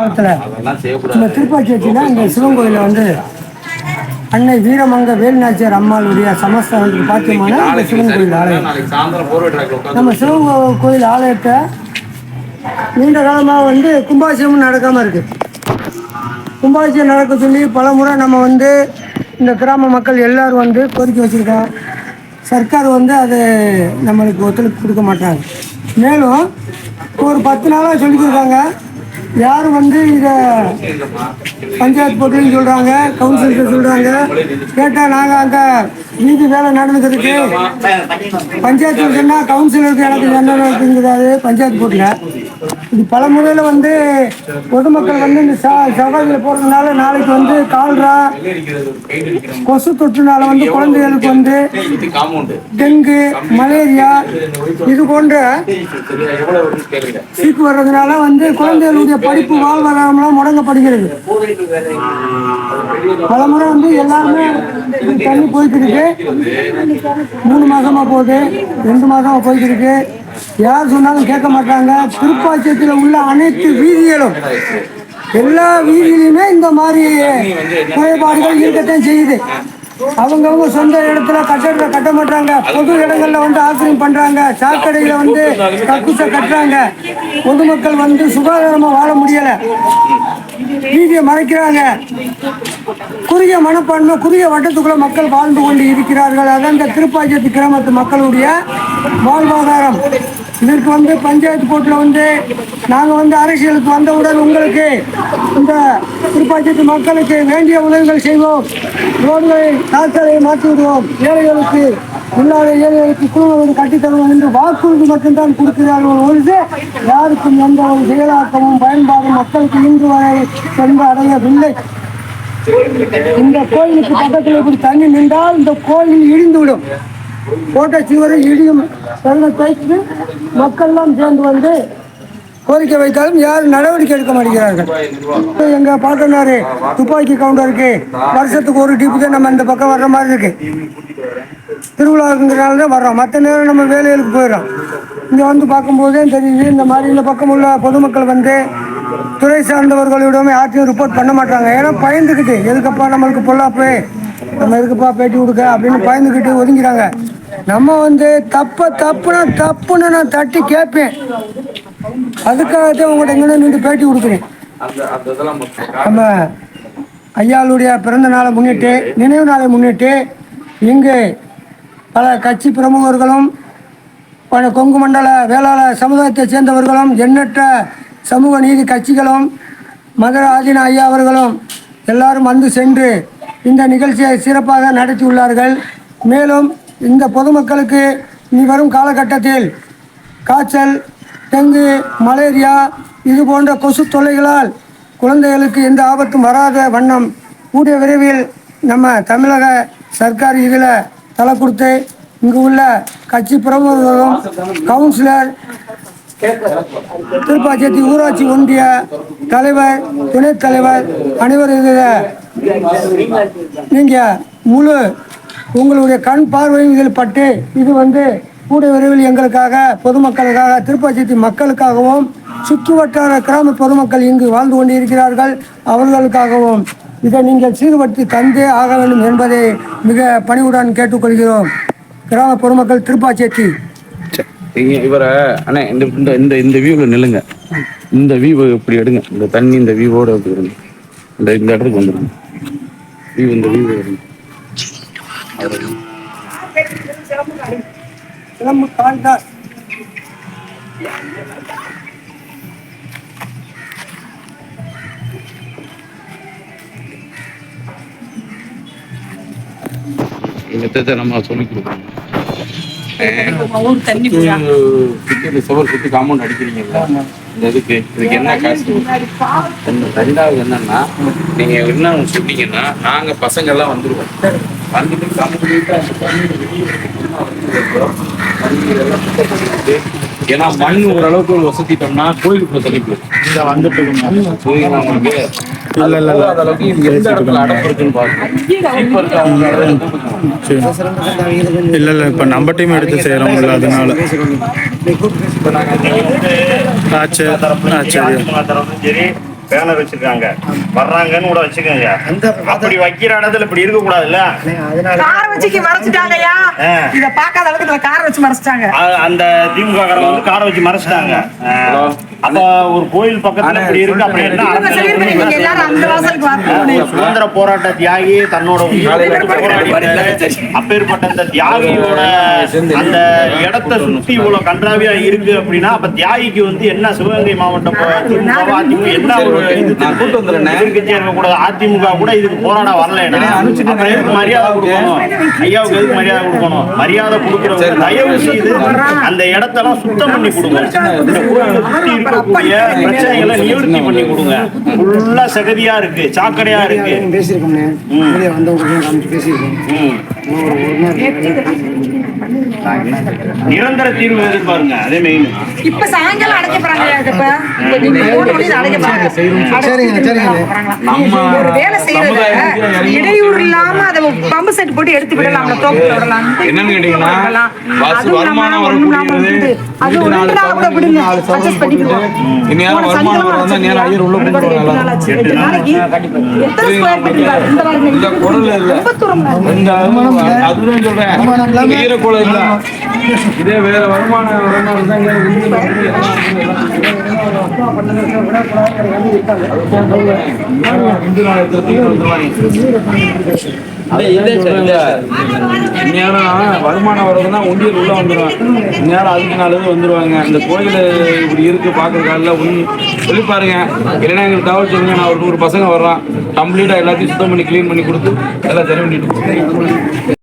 நம்ம செய்யக்கூடாது. திருப்பாச்சி வச்சுன்னா இந்த சிவன் கோயிலில் வந்து அன்னை வீரமங்க வேலுநாச்சியார் அம்மாளுடைய சமஸ்தானத்துக்கு பாத்தியமான இந்த சிவன் கோயில் ஆலயம். நம்ம சிவன் கோயில் ஆலயத்தை நீண்ட காலமாக வந்து கும்பாபிஷேகம் நடக்காமல் இருக்கு. கும்பாபிஷேகம் நடக்க சொல்லி பல முறை நம்ம வந்து இந்த கிராம மக்கள் எல்லாரும் வந்து கோரிக்கை வச்சுருக்கோம். சர்க்கார் வந்து அது நம்மளுக்கு ஒத்துழைப்பு கொடுக்க மாட்டாங்க. மேலும் ஒரு பத்து நாளாக சொல்லியிருக்காங்க யாரும் வந்து இதை பஞ்சாயத்து போட்டுன்னு சொல்கிறாங்க கவுன்சிலர் சொல்கிறாங்க கேட்டால் நாங்கள் அங்கே வீதி வேலை நடந்துக்கிறதுக்கு பஞ்சாயத்து சொன்னால் கவுன்சிலருக்கு எனக்கு என்ன இருக்குங்கிறாரு பஞ்சாயத்து போட்டில் இது பல முறையில் வந்து பொதுமக்கள் வந்து இந்த ச சவாலில் போகிறதுனால நாளைக்கு வந்து கால்ரா கொசு தொற்றுனால வந்து குழந்தைகளுக்கு வந்து டெங்கு மலேரியா இது போன்ற சீக்கு வர்றதுனால வந்து குழந்தைகளுடைய படிப்பு வாழ்வாதாரம்லாம் முடங்கப்படுகிறது. பல முறை வந்து எல்லாருமே தண்ணி போயிட்டு இருக்கு மூணு மாசமா போகுது. ரெண்டு மாசமா போயிட்டு இருக்கு யார் சொன்னாலும் கேட்க மாட்டாங்க. திருப்பாச்சியத்தில் உள்ள அனைத்து வீதிகளும் எல்லா வீதியிலுமே இந்த மாதிரி குறைபாடுகள் இருக்கத்தான் செய்யுது. அவங்கவுங்க சொந்த இடத்துல கட்டடத்தை கட்ட மாட்டாங்க. பொது இடங்கள்ல வந்து ஆசிரியம் பண்றாங்க. சாக்கடையில வந்து கக்குச கட்டுறாங்க. பொதுமக்கள் வந்து சுகாதாரமா வாழ முடியல. நீதியை மறைக்கிறாங்க. குறுகிய மனப்பான்மை குறுகிய வட்டத்துக்குள்ள மக்கள் வாழ்ந்து கொண்டு இருக்கிறார்கள். அதான் இந்த திருப்பாஞ்சத்து கிராமத்து மக்களுடைய வாழ்வாதாரம். இதற்கு வந்து பஞ்சாயத்து கோர்ட்டில் வந்து நாங்கள் வந்து அரசியலுக்கு வந்தவுடன் உங்களுக்கு. இந்த திருப்பாச்சேத்து மக்களுக்கு வேண்டிய உதவிகள் செய்வோம். ரோடுகளை தாக்கலை மாற்றி விடுவோம் ஏழைகளுக்கு இல்லாத ஏழைகளுக்கு குழுவது கட்டித் தருவோம் என்று வாக்குறுதி மட்டும்தான் கொடுக்கிறார்கள் ஒழித்து யாருக்கும் எந்த ஒரு செயலாக்கமும் பயன்பாடும் மக்களுக்கு இன்று வரை சென்று அடையவில்லை. இந்த கோயிலுக்கு பக்கத்தில் இப்படி தண்ணி நின்றால் இந்த கோயில் இடிந்துவிடும். கோட்டை சுவரை இடியும் தருணத்தை மக்கள்லாம் சேர்ந்து வந்து கோரிக்கை வைத்தாலும் யாரும் நடவடிக்கை எடுக்க மாட்டேங்கிறார்கள். எங்க பாட்டனாரு துப்பாக்கி கவுண்டருக்கு வருஷத்துக்கு ஒரு டிப்பு தான் நம்ம இந்த பக்கம் வர்ற மாதிரி இருக்கு. திருவிழாங்கிறனால தான் வர்றோம். மற்ற நேரம் நம்ம வேலைகளுக்கு போயிடும் இங்கே வந்து பார்க்கும்போதே தெரியுது இந்த மாதிரி இந்த பக்கம் உள்ள பொதுமக்கள் வந்து துறை சார்ந்தவர்களிடமே யார்த்தையும் ரிப்போர்ட் பண்ண மாட்டாங்க ஏன்னா பயந்துக்கிட்டு எதுக்கப்பா நம்மளுக்கு பொல்லாப்பு? நம்ம எதுக்குப்பா பேட்டி கொடுக்க? அப்படின்னு பயந்துக்கிட்டு ஒதுங்கிறாங்க. நம்ம வந்து தப்ப தப்புனா தப்புன்னு நான் தட்டி கேட்பேன். அதுக்காகத்தான் உங்கள்கிட்ட எங்கே நின்று பேட்டி கொடுக்குறேன். நம்ம ஐயாளுடைய பிறந்த நாளை முன்னிட்டு நினைவு நாளை முன்னிட்டு இங்கு பல கட்சி பிரமுகர்களும் பல கொங்கு மண்டல வேளாளர் சமுதாயத்தைச் சேர்ந்தவர்களும் எண்ணற்ற சமூக நீதி கட்சிகளும் மதுர ஆதீன ஐயா அவர்களும் எல்லாரும் வந்து சென்று இந்த நிகழ்ச்சியை சிறப்பாக நடத்தியுள்ளார்கள். மேலும் இந்த பொதுமக்களுக்கு இனி வரும் காலகட்டத்தில் காய்ச்சல் டெங்கு மலேரியா இது போன்ற கொசு தொல்லைகளால் குழந்தைகளுக்கு எந்த ஆபத்தும் வராத வண்ணம் கூடிய விரைவில் நம்ம தமிழக சர்க்கார் இதில் தலை கொடுத்து இங்கு உள்ள கட்சி பிரமுகர்களும் கவுன்சிலர் திருப்பாச்சேத்தி ஊராட்சி ஒன்றிய தலைவர் துணைத் தலைவர் அனைவரும் இதில் நீங்கள் முழு உங்களுடைய கண் பார்வையும் இதில் பட்டு இது வந்து கூடிய விரைவில் எங்களுக்காக பொதுமக்களுக்காக திருப்பாச்சேத்தி மக்களுக்காகவும் சுற்று வட்டார கிராம பொதுமக்கள் இங்கு வாழ்ந்து கொண்டிருக்கிறார்கள் அவர்களுக்காகவும். இதை நீங்கள் சீர்படுத்தி தந்தே ஆக வேண்டும் என்பதை மிக பணிவுடன் கேட்டுக்கொள்கிறோம். கிராம பொதுமக்கள் திருப்பாச்சேத்தி இவரை அண்ணே இந்த இந்த இந்த இந்த நில்லுங்க. இந்த வியூவை இப்படி எடுங்க. இந்த தண்ணி இந்த வியூவோட இப்படி எடுங்க. இந்த இந்த இடத்துக்கு வந்துடுங்க வியூ இந்த வியூவை எடுங்க. சிலம்பு காளிதாஸ். இந்த நம்ம சொல்லி கொடுக்கணும். சுவர் சுத்தி காம்பவுண்ட் அடிக்கிறீங்கல்ல? இந்த இதுக்கு இதுக்கு என்ன காசு? ரெண்டாவது என்னன்னா நீங்க என்ன சொன்னீங்கன்னா நாங்க பசங்க எல்லாம் வந்துருவோம். வந்துட்டு கம்ப்ளீட்டா அந்த தண்ணி வெளியே சுத்தமா வந்துருக்கோம். தண்ணி இதெல்லாம் சுத்தம் பண்ணிட்டு, ஏன்னா மண் ஓரளவுக்கு ஒரு வசதிட்டோம்னா கோயிலுக்குள்ள தண்ணி போயிடும் இந்த வந்துட்டு உங்களுக்கு இல்ல, இல்ல, இல்ல. அளவுக்கு எந்த இடத்துல அடப்பு இருக்குன்னு இடத்துல சரி. இல்ல இல்ல இப்ப நம்ம டீம் எடுத்து செய்யறோம்ல அதனால பேனர் வச்சிருக்காங்க. வர்றாங்கன்னு கூட வச்சுக்கோங்க. அப்படி வைக்கிற இடத்துல இப்படி இருக்க கூடாதுல்ல கார வச்சுக்கி மறைச்சிட்டாங்கய்யா. ஆ. இத பார்க்காத அளவுக்கு கார வச்சு மறைச்சிட்டாங்க. அந்த திமுக காரங்க வந்து காரை வச்சு மறைச்சிட்டாங்க. அப்ப ஒரு கோயில் பக்கத்துல இப்படி இருக்கு அப்படி என்ன இவங்க அர்த்தம்? சொல்லிருக்கீங்க நீங்க எல்லாரும் அந்த வாசலுக்கு வரணும் ஒரு சுதந்திர போராட்ட தியாகி தன்னோட. அப்பேற்பட்ட அந்த தியாகியோட அந்த இடத்த சுத்தி இவ்வளவு கன்றாவியா இருக்கு அப்படின்னா அப்ப தியாகிக்கு வந்து என்ன சிவகங்கை மாவட்டம் அதிமுக என்ன ஒரு இது நான் கூட்டு வந்துடுறேனே. எதிர்க்கட்சியா இருக்கக்கூடாது அதிமுக கூட இதுக்கு போராட எதுக்கு மரியாதை கொடுக்கணும்? ஐயாவுக்கு எதுக்கு மரியாதை கொடுக்கணும்? மரியாதை கொடுக்குறவங்க தயவு செய்து அந்த இடத்தெல்லாம் சுத்தம் பண்ணி கொடுங்க. இருக்கக்கூடிய பிரச்சனைகளை நிவர்த்தி பண்ணி கொடுங்க. ஃபுல்லா சகதியா இருக்கு சாக்கடையா இருக்கு. பேசியிருக்கோம்ண்ணே. வெளியே வந்தவங்க பேசியிருக்கோம். ம். நிரந்தர தீர்வு எதிர்பாருங்க அதே மெயின் இப்ப சாயங்காலம் அடைக்க போறாங்க இப்ப? இப்ப நீங்க போன உடனே இதை அடைக்க போறாங்க. சரிங்க சரிங்க நம்ம ஒரு வேலை செய்யறத சமுதாயத்துக்கு இடையூறு இல்லாம அதை பம்பு செட் போட்டு எடுத்து விடலாம் தோப்புல விடலாம் என்னன்னு கேட்டீங்கன்னா, வருமானம் வரக்கூடியது, அது ஒரு நாள் கூட விடுங்க. வருமானம் ஐயர் உள்ள. எட்டு நாளைக்கு எத்தனை ஸ்கொயர் ஃபீட் இந்த குடல் இல்ல. ரொம்ப அதுதான் சொல்றேன். ஈரக்குடல் இல்ல. இதே வேற இங்க இந்து நாளத்துல தூக்கி வந்துருவாங்க. இந்நேரம் வருமானம் வர்றதுன்னா உண்டியல் உள்ள வந்துடும் இந்நேரம் அதுக்கு நாலு வந்துருவாங்க. இந்த கோயில் இப்படி இருக்கு பாக்குறதுக்கால சொல்லி பாருங்க. இல்லைன்னா எங்களுக்கு தகவல் சொல்லுங்க. நான் ஒரு நூறு பசங்க வர்றான் கம்ப்ளீட்டா எல்லாத்தையும் சுத்தம் பண்ணி க்ளீன் பண்ணி கொடுத்து எல்லாம் சரி பண்ணிட்டு